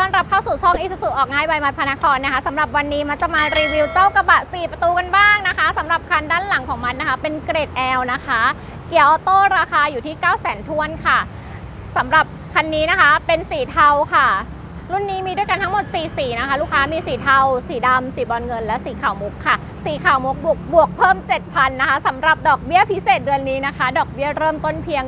ต้อนรับเข้าสู่ช่องอิสุสุออกง่ายใบายมัดพนครนะคะสำหรับวันนี้มันจะมารีวิวเจ้ากระบะ 4 ประตูกันบ้างนะคะสำหรับคันด้านหลังของมันนะคะ เป็นเกรด L นะคะ เกียร์ออโต้ราคาอยู่ที่ 9 0 0 0 0 0ทวนค่ะสำหรับคันนี้นะคะเป็นสีเทาค่ะ รุ่นนี้มีด้วยกันทั้งหมด 4 สีนะคะ ลูกค้ามีสีเทา สีดำ สีบอลเงิน และสีขาวมุกค่ะ สีขาวมุกบวกบวกเพิ่ม 7,000นะคะสำหรับดอกเบี้ยพิเศษเดือนนี้นะคะ ดอกเบี้ยเริ่มต้นเพียง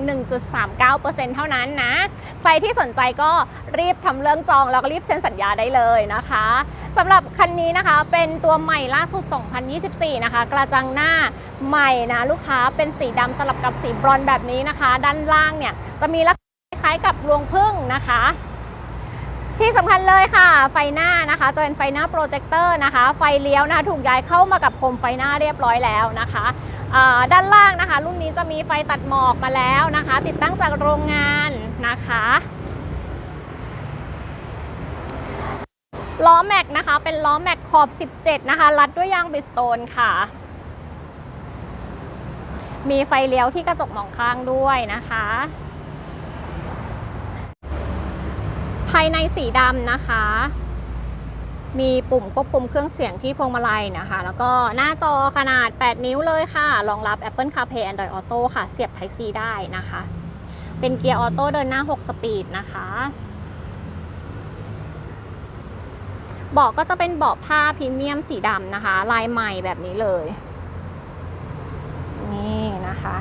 1.39%เท่านั้นนะ ใครที่สนใจก็รีบทำเรื่องจองแล้วก็รีบเซ็นสัญญาได้เลยนะคะสำหรับคันนี้นะคะเป็นตัวใหม่ล่าสุด 2024 นะคะ กระจังหน้าใหม่นะลูกค้าเป็นสีดำสลับกับสีบรอนแบบนี้นะคะ ด้านล่างเนี่ยจะมีลักษณะคล้ายกับรวงพึ่งนะคะ ที่สำคัญเลยค่ะ ไฟหน้านะคะจะเป็นไฟหน้าโปรเจคเตอร์นะคะ ไฟเลี้ยวนะคะถูกย้ายเข้ามากับโคมไฟหน้าเรียบร้อยแล้วนะคะด้านล่างนะคะ รุ่นนี้จะมีไฟตัดหมอกมาแล้วนะคะ ติดตั้งจากโรงงานนะคะล้อแม็กนะคะ เป็นล้อแม็กขอบ 17 นะคะ รัดด้วยยางบิสโตนค่ะ มีไฟเลี้ยวที่กระจกมองข้างด้วยนะคะ ภายในสีดำนะคะ มีปุ่มควบคุมเครื่องเสียงที่พวงมาลัยนะคะ แล้วก็หน้าจอขนาด 8 นิ้วเลยค่ะ รองรับ Apple CarPlay Android Auto ค่ะ เสียบ Type C ได้นะคะ เป็นเกียร์ออโต้เดินหน้า 6 สปีดนะคะเบาะก็จะเป็นเบาะผ้าพรีเมียมสีดำนะคะ ลายใหม่แบบนี้เลย นี่นะคะ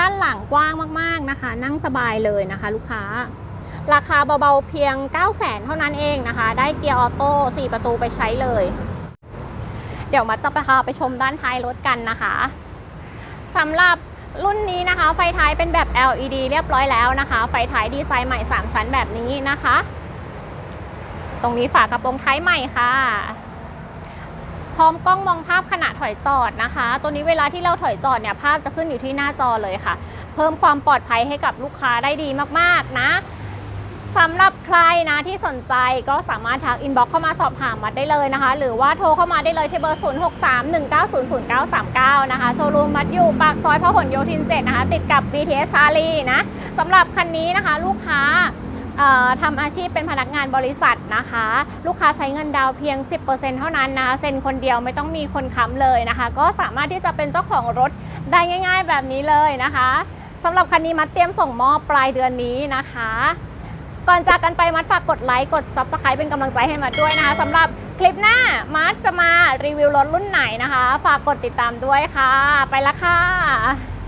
ด้านหลังกว้างมากๆนะคะ นั่งสบายเลยนะคะ ลูกค้า ราคาเบาๆเพียง 9 0 0 0 0 0เท่านั้นเองนะคะ ได้เกียร์ออโต้4ประตูไปใช้เลย เดี๋ยวมัดจะไปพาไปชมด้านท้ายรถกันนะคะสำหรับรุ่นนี้นะคะ ไฟท้ายเป็นแบบ LED เรียบร้อยแล้วนะคะ ไฟท้ายดีไซน์ใหม่ 3 ชั้นแบบนี้นะคะ ตรงนี้ฝากระโปรงท้ายใหม่ค่ะ ร้อมกล้องมองภาพขณะถอยจอดนะคะ ตัวนี้เวลาที่เราถอยจอดเนี่ยภาพจะขึ้นอยู่ที่หน้าจอเลยค่ะ เพิ่มความปลอดภัยให้กับลูกค้าได้ดีมากๆนะสำหรับใครนะที่สนใจก็สามารถทักอินบ็อกเข้ามาสอบถามมัดได้เลยนะคะ หรือว่าโทรเข้ามาได้เลยที่เบอร์ 0631900939 นะคะ โชว์รูมมัดอยู่ปากซอยพหลโยธิน 7 นะคะ ติดกับ BTS ซาลีนะสำหรับคันนี้นะคะลูกค้า ทำอาชีพเป็นพนักงานบริษัทนะคะ ลูกค้าใช้เงินดาวเพียง 10%เท่านั้นนะคะเซ็นคนเดียวไม่ต้องมีคนค้ำเลยนะคะ ก็สามารถที่จะเป็นเจ้าของรถได้ง่าย ๆ แบบนี้เลยนะคะสำหรับคันนี้มัดเตรียมส่งมอบปลายเดือนนี้นะคะ ก่อนจากกันไปมัดฝากกดไลค์กด Subscribe เป็นกำลังใจให้มัดด้วยนะคะสำหรับคลิปหน้ามัดจะมารีวิวรถรุ่นไหนนะคะ ฝากกดติดตามด้วยค่ะ ไปละค่ะ